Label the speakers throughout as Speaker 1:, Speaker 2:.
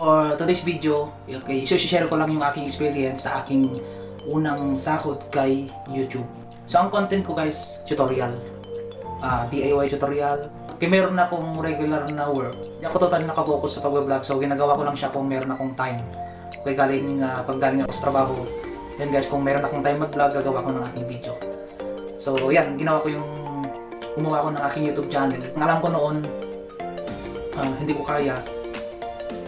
Speaker 1: For today's video, okay, share ko lang yung aking experience sa aking unang sahod kay YouTube. So, ang content ko guys, tutorial. Ah, DIY tutorial. Okay, meron na akong regular na work. Hindi ako totally nakapokus sa pag-vlog. So, ginagawa ko lang siya kung meron akong time. Okay, galing, ah, pag ako sa trabaho. Yan guys, kung meron akong time mag-vlog, gagawa ko ng aking video. So, yan, ginawa ko yung gumawa ko ng aking YouTube channel. Ang alam ko noon, ah, hindi ko kaya.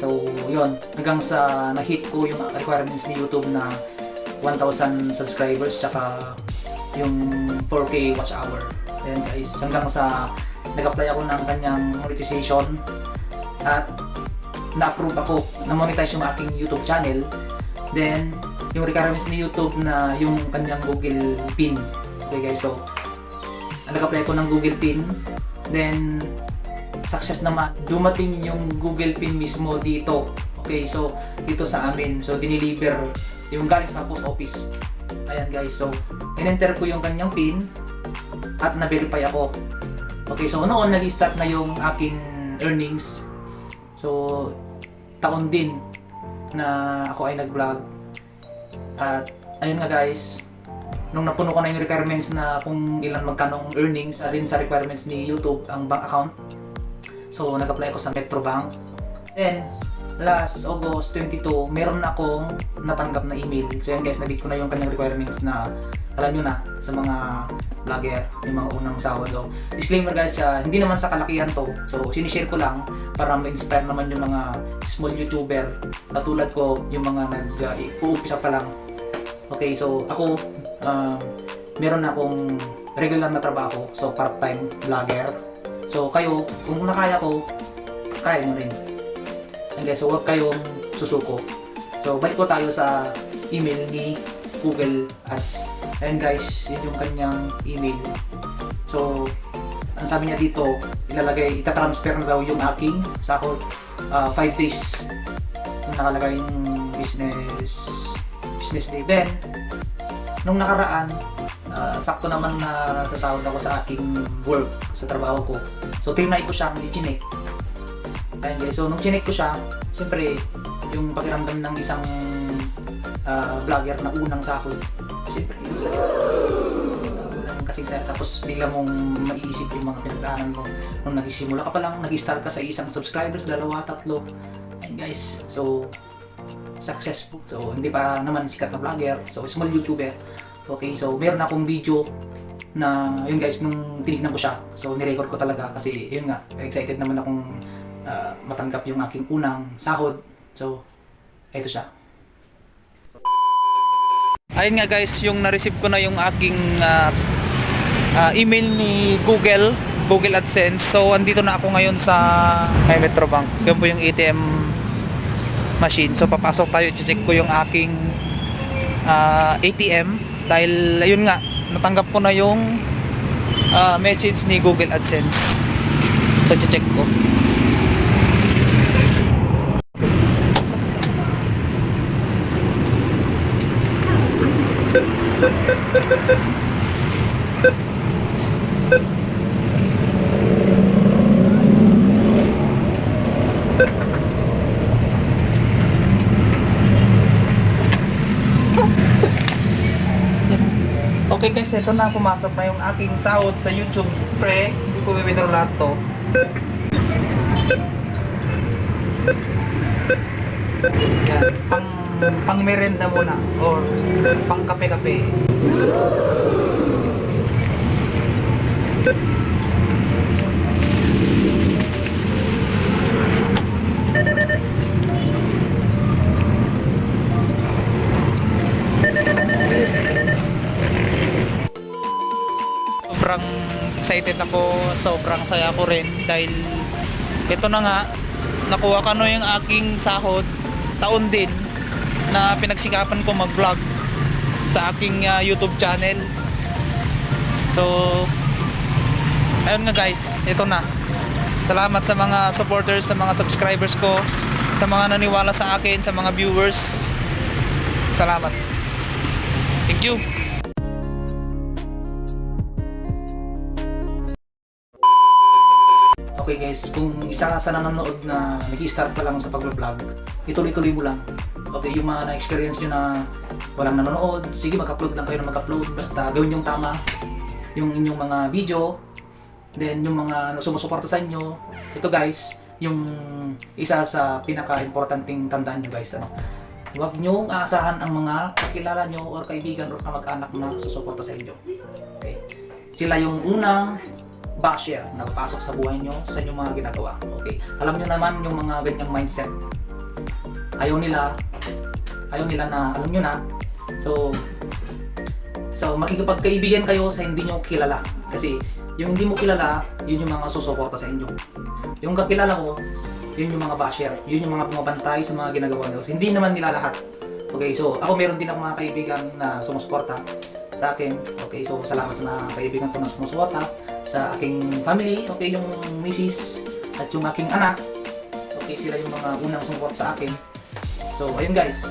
Speaker 1: So, yun. Hanggang sa na-hit ko yung requirements ni YouTube na 1,000 subscribers tsaka yung 4K watch hour. Then guys, hanggang sa nag-apply ako ng kanyang monetization at na-approve ako na monetize yung aking YouTube channel. Then, yung requirements ni YouTube na yung kanyang Google PIN. Okay guys, so nag-apply ako ng Google PIN. Then, success naman. Dumating yung Google Pin mismo dito. Okay, so dito sa amin. So diniliver yung galing sa post office. Ayan guys, so in-enter ko yung kanyang pin at na-verify ako. Okay, so noon nag-start na yung aking earnings. So taon din na ako ay nag-vlog. At ayun nga guys, nung napuno ko na yung requirements na kung ilan magkanong earnings din sa requirements ni YouTube ang bank account So, nag-apply ako sa Metrobank. Then, last August 22, meron na akong natanggap na email. So, yan guys, nabit ko na yung kanyang requirements na alam nyo na sa mga vlogger, yung mga unang sahod. So, disclaimer guys, ah, hindi naman sa kalakihan to. So, sinishare ko lang para ma-inspire naman yung mga small YouTuber katulad ko, yung mga nag-uumpisa pa lang. Okay, so ako, ah, meron na akong regular na trabaho. So, part-time vlogger. So kayo, kung nakaya ko, kaya nyo rin. Guys, so huwag kayong susuko. So balik po tayo sa email ni Google Ads. And guys, yun yung kanyang email. So, ang sabi niya dito, ilalagay, itatransfer na daw yung aking sahod 5 days. Yung nakalagay yung business business day. Then, nung nakaraan, ah, sakto naman na sasahod ako sa aking work, sa trabaho ko. So, tinry ko siya, hindi chinek. Ayan guys, so nung chinek ko siya, siyempre, yung pakiramdam ng isang ah, vlogger na unang sahod, siyempre, yung sa kasing saya. Tapos bigla mong maiisip yung mga pinagdaanan mo nung nagsimula ka pa lang, nag-start ka sa isang subscribers, dalawa, tatlo. Ayan guys, so successful. So, hindi pa naman sikat na vlogger. So, small YouTuber. Okay, so meron akong video na yun guys, nung tinignan ko siya. So, nirecord ko talaga kasi yun nga, excited naman akong ah, matanggap yung aking unang sahod. So, eto siya. Ayun nga guys, yung na-receive ko na yung aking ah, ah, email ni Google, Google AdSense. So, andito na ako ngayon sa may Metrobank. Yan po yung ATM machine. So papasok tayo, check ko yung aking ah, ATM dahil ayun nga, natanggap ko na yung ah, message ni Google AdSense. So check ko. Okay guys, ito na pumasok na yung aking sahod sa YouTube. Pre, hindi ko i-withdraw lahat to. Yan, pang pang merenda muna or pang kape-kape. Sobrang excited ako sobrang saya ko rin dahil ito na nga nakuha ka no yung aking sahod taon din na pinagsikapan ko mag vlog sa aking ah, youtube channel. So ayun nga guys ito na. Salamat sa mga supporters sa mga subscribers ko sa mga naniwala sa akin sa mga viewers. Salamat. Thank you Okay guys, kung isa ka sa nanonood na nag-start pa lang sa pag-vlog, ituloy-tuloy mo lang. Okay, yung mga na-experience nyo na walang nanonood, sige mag-upload lang kayo na mag-upload. Basta gawin yung tama, yung inyong mga video, then yung mga sumusuporta sa inyo. Ito guys, yung isa sa pinaka-importanting tandaan nyo guys. Ano? Huwag nyo aasahan ang mga kakilala nyo or kaibigan or kamag-anak na susuporta sa inyo. Okay? Sila yung unang basher na papasok sa buhay nyo sa inyong mga ginagawa. Okay? Alam nyo naman yung mga ganyang mindset. Ayaw nila, ayaw nila na, alam nyo na. So, so makikipagkaibigan kayo sa hindi nyo kilala. Kasi yung hindi mo kilala, yun yung mga susuporta sa inyo. Yung kakilala mo, yun yung mga basher. Yun yung mga pumapantay sa mga ginagawa nyo. Hindi naman nila lahat. Okay, so ako meron din ako mga kaibigan na sumusuporta sa akin. Okay, so salamat sa mga kaibigan ko na sumusuporta sa aking family. Okay, yung misis at yung aking anak. Okay, sila yung mga unang sumuporta sa akin. So, ayun guys.